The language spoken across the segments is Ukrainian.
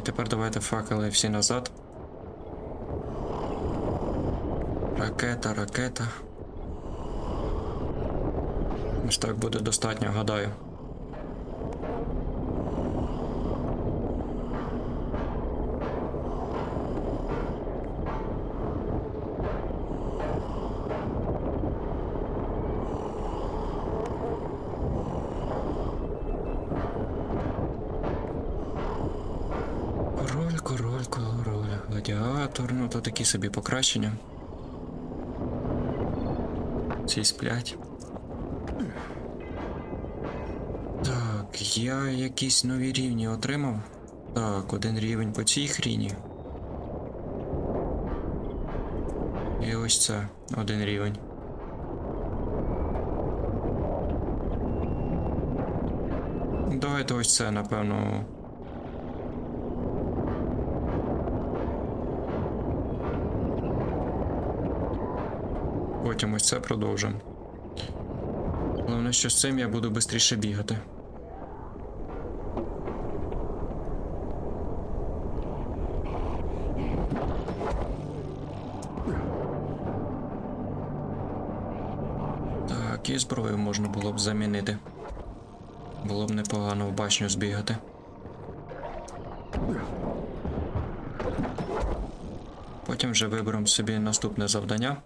І тепер давайте факели всі назад. Ракета, ракета. Ось так буде достатньо, гадаю. Король, гладіатор, ну то такі собі покращення. Ці сплять. Так, я якісь нові рівні отримав. Так, один рівень по цій хріні. І ось це один рівень. Давайте ось це, напевно. Потім ось це продовжимо. Головне, що з цим я буду швидше бігати. Так, і зброю можна було б замінити. Було б непогано в башню збігати. Потім вже виберемо собі наступне завдання.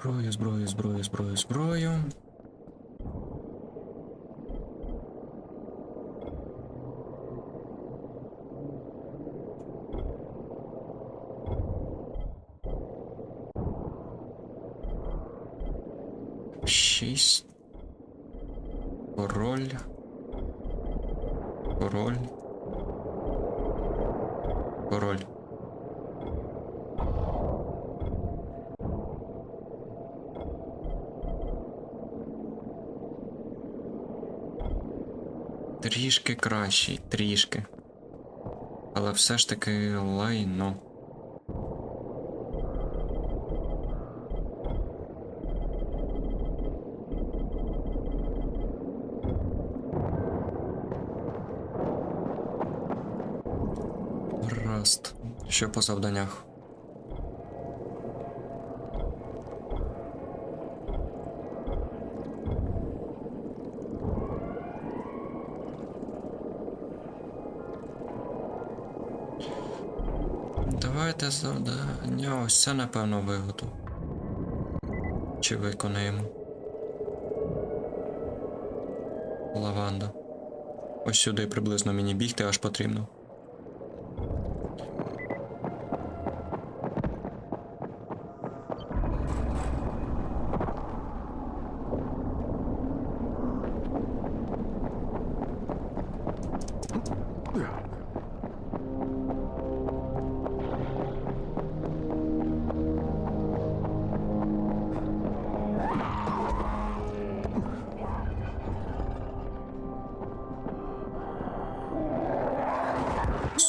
Зброю, зброю, зброю, зброю, зброю. Шість. Король. Король. Король. Трішки кращий, трішки. Але все ж таки лайно. Раст. Що по завданнях? Давайте завдання. Ось це, напевно, вигоду. Чи виконаємо? Лаванда. Ось сюди приблизно мені бігти аж потрібно.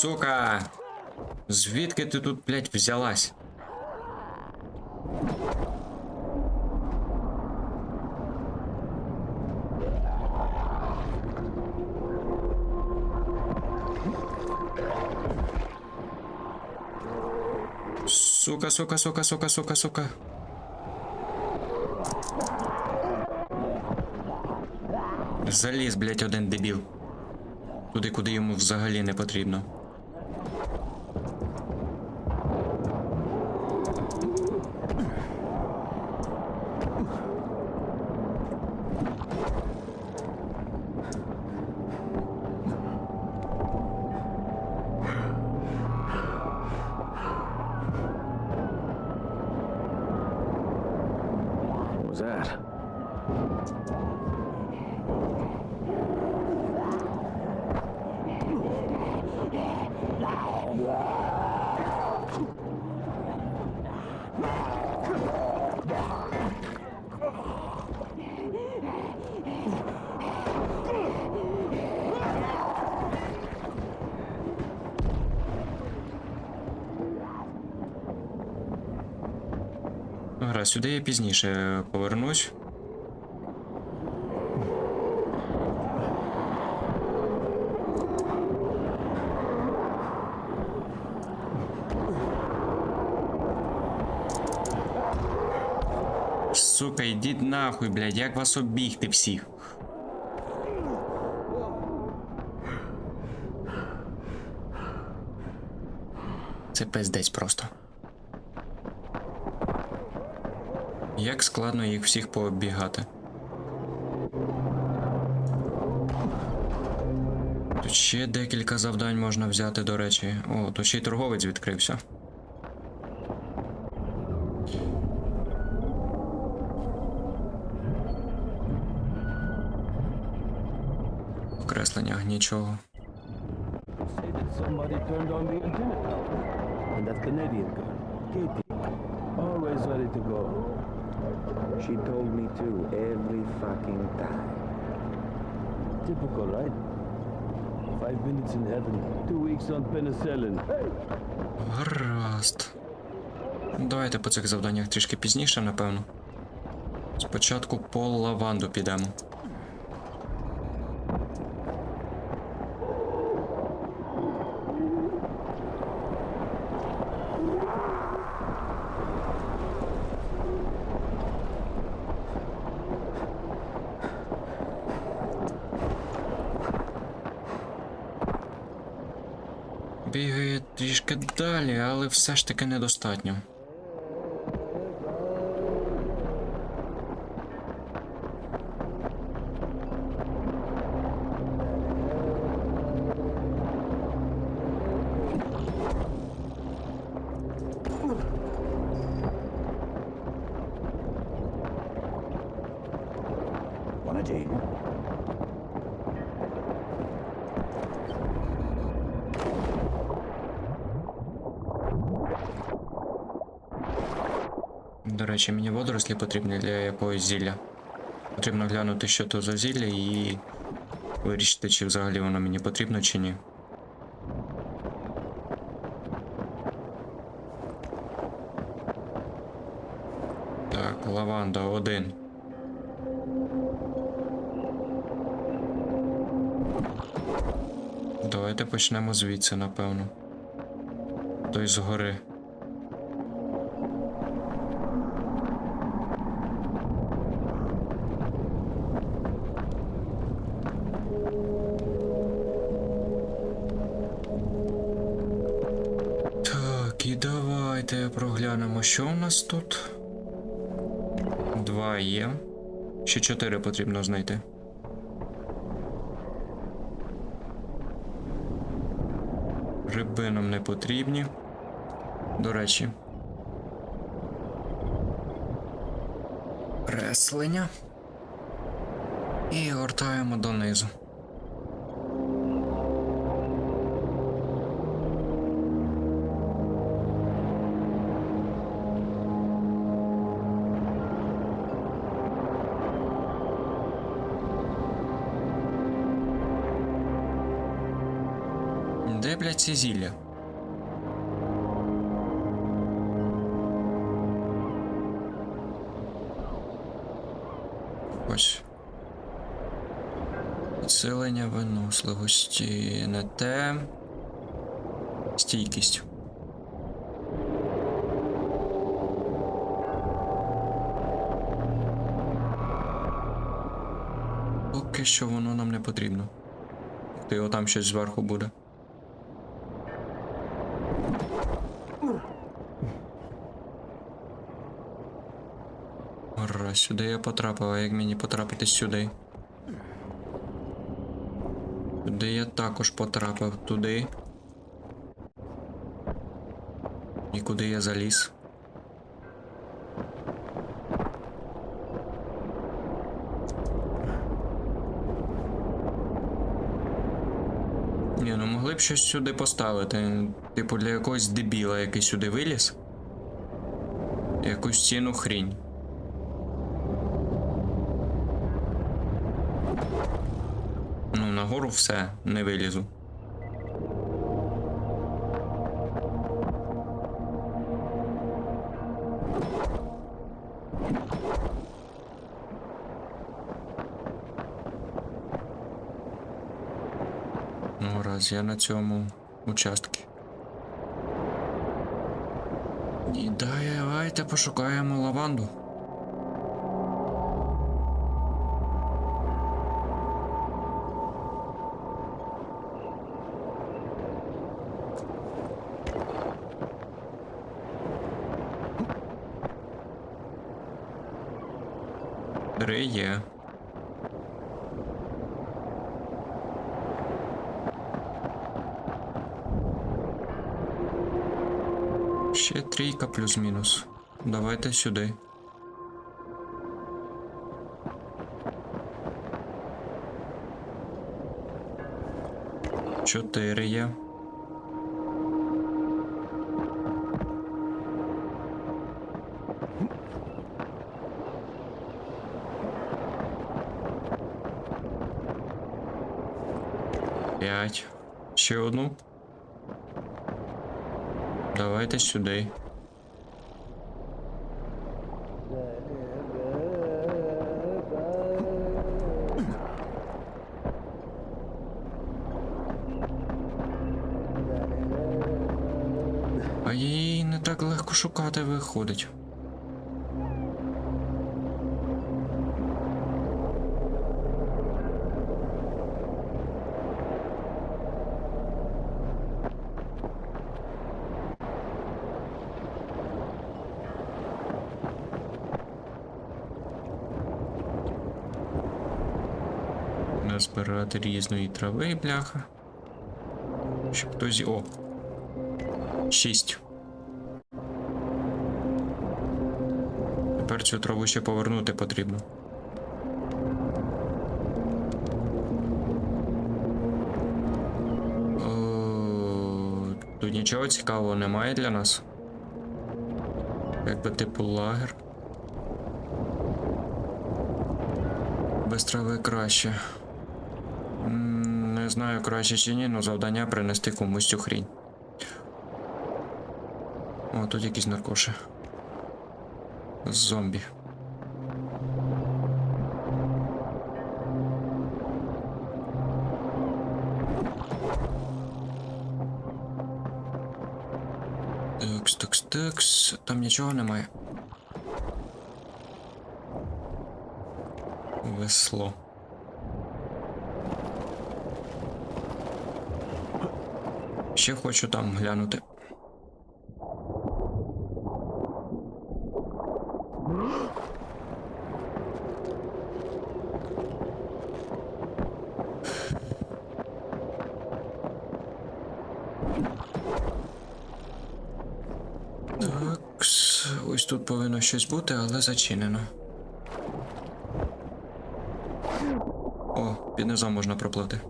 Сука! Звідки ти тут, блядь, взялась? Сука, сука, сука, сука, сука, сука. Заліз, блядь, один дебіл. Туди, куди йому взагалі не потрібно. Гра. Сюди я пізніше повернусь. Сука, йдіть нахуй, блядь, як вас обігти всіх. Це пиздець просто. Як складно їх всіх пооббігати. Тут ще декілька завдань можна взяти, до речі. О, тут ще й торговець відкрився. Окресленнях нічого. always ready to go. She told me to every fucking time. Typical, right? Five minutes in heaven, two weeks on penicillin. Гаразд. Давайте по цих завданнях трішки пізніше, напевно. Спочатку по лаванду підемо. Бігає трішки далі, але все ж таки недостатньо. Wanna Jane? До речі, мені водорослі потрібні для якогось зілля. Потрібно глянути, що то за зілля, і вирішити, чи взагалі воно мені потрібно, чи ні. Так, лаванда один. Давайте почнемо звідси, напевно. Той згори. Нас тут. Два є. Ще чотири потрібно знайти. Гриби нам не потрібні. До речі. Креслення. І гортаємо донизу. Ці зілля? Ось. Підсилення виносливості. Не те. Стійкість. Поки що воно нам не потрібно. Ти його там щось зверху буде. Сюди я потрапив, а як мені потрапити сюди? Туди я також потрапив, туди. І куди я заліз? Ні, ну могли б щось сюди поставити. Типу для якогось дебіла, який сюди виліз. Якусь ціну хрінь. гору все не вилізу. Ну, раз я на цьому участку. І давайте пошукаємо лаванду. Три є. Ще трійка плюс-мінус. Давайте сюди. Чотири є. Ще одну. Давайте сюди. А її не так легко шукати виходить. Назбирати різної трави, бляха. Щоб хтось. О! Шість. Тепер цю траву ще повернути потрібно. О, Тут нічого цікавого немає для нас. Якби типу лагер. Без трави краще. Знаю краще чи ні, але завдання принести комусь цю хрінь. О, тут якісь наркоші. Зомбі. Текс, текс, текс. Там нічого немає. Весло. Ще хочу там глянути. Такс, ось тут повинно щось бути, але зачинено. О, під низом можна пропливти.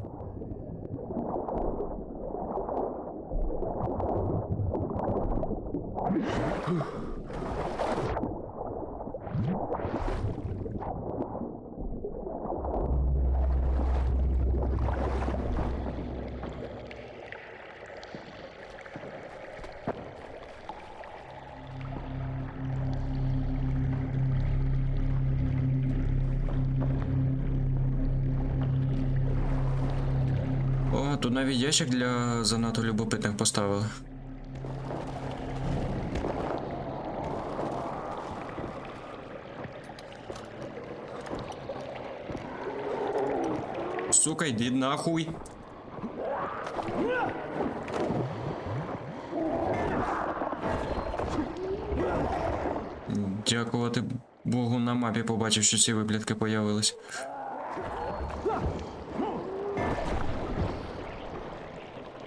Навіть ящик для занадто любопитних поставили. Сука, йди нахуй. Дякувати Богу на мапі побачив, що ці виблядки появились.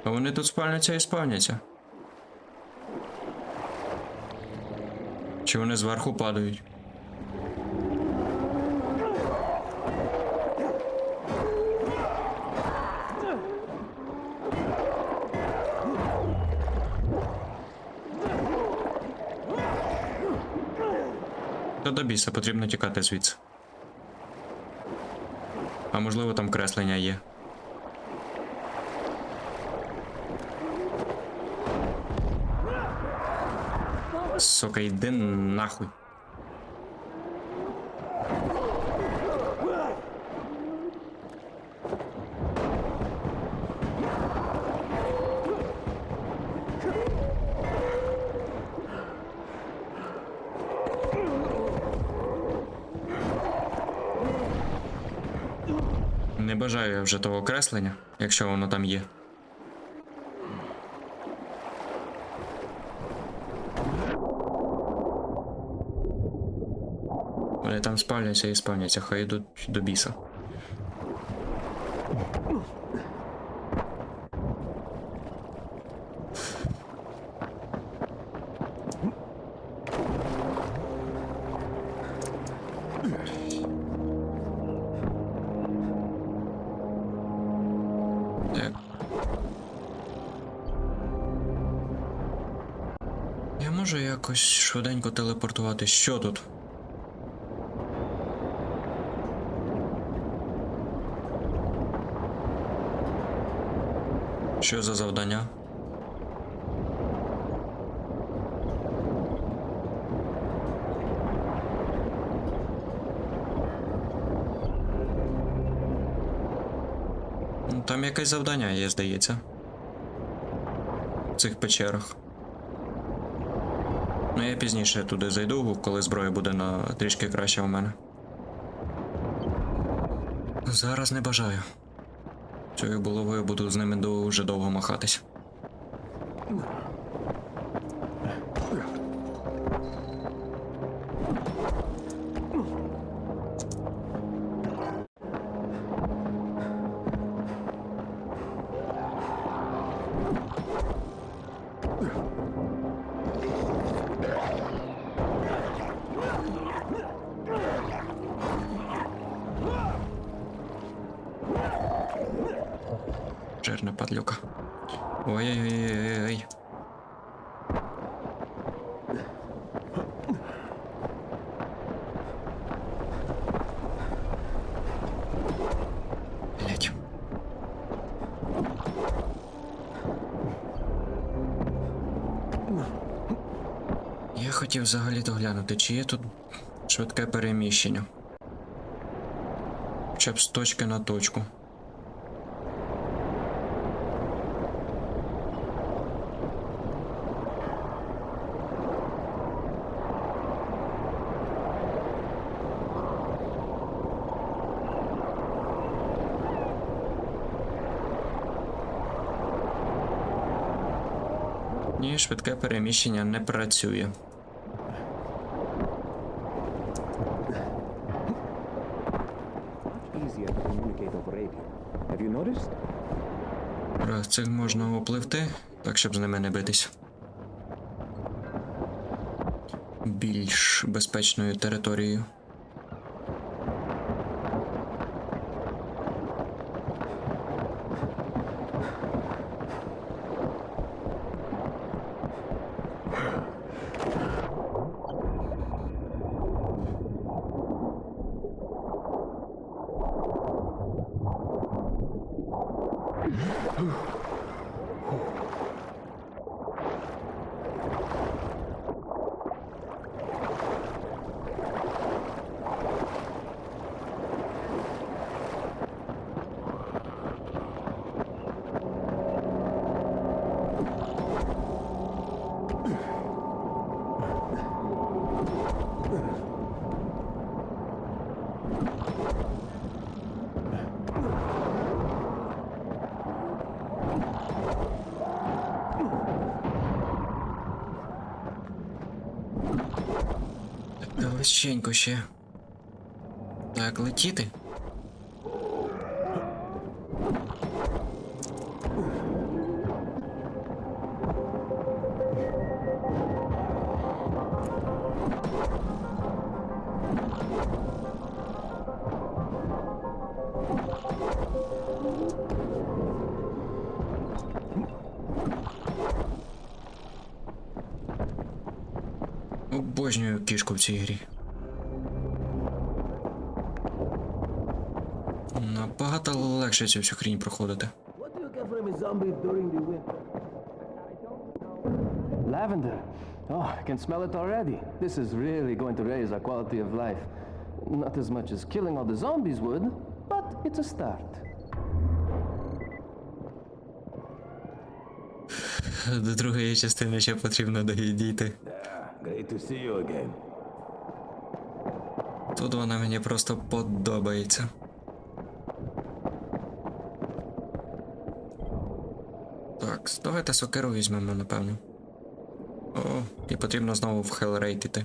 А вони тут спавняться і спавняться. Чи вони зверху падають? Та до біса потрібно тікати звідси. А можливо там креслення є. Сука, йди нахуй. Не бажаю я вже того креслення, якщо воно там є. Там спавняться і спавняться, хай йдуть до біса. Можу якось швиденько телепортувати. Що тут? Що за завдання? Ну, Там якесь завдання є, здається. В цих печерах. Ну, я пізніше туди зайду, коли зброя буде на трішки краще у мене. Зараз не бажаю. Цією головою буду з ними дуже довго махатись. Хотів взагалі доглянути, чи є тут швидке переміщення. Хоча б з точки на точку. Ні, швидке переміщення не працює. Цих можна опливти, так щоб з ними не битись. Більш безпечною територією. Далеченько ще. Так, летіти. Цій грі. Набагато легше цю всю хрінь проходити. Lavender. Oh, I can smell it already. This is really going to raise our quality of life. Not as much as killing all the zombies would, but it's a start. До другої частини ще потрібно дійти. Yeah, great to see you again. Тут вона мені просто подобається. Так, давайте сокеру візьмемо, напевно. О, і потрібно знову в хелрейт.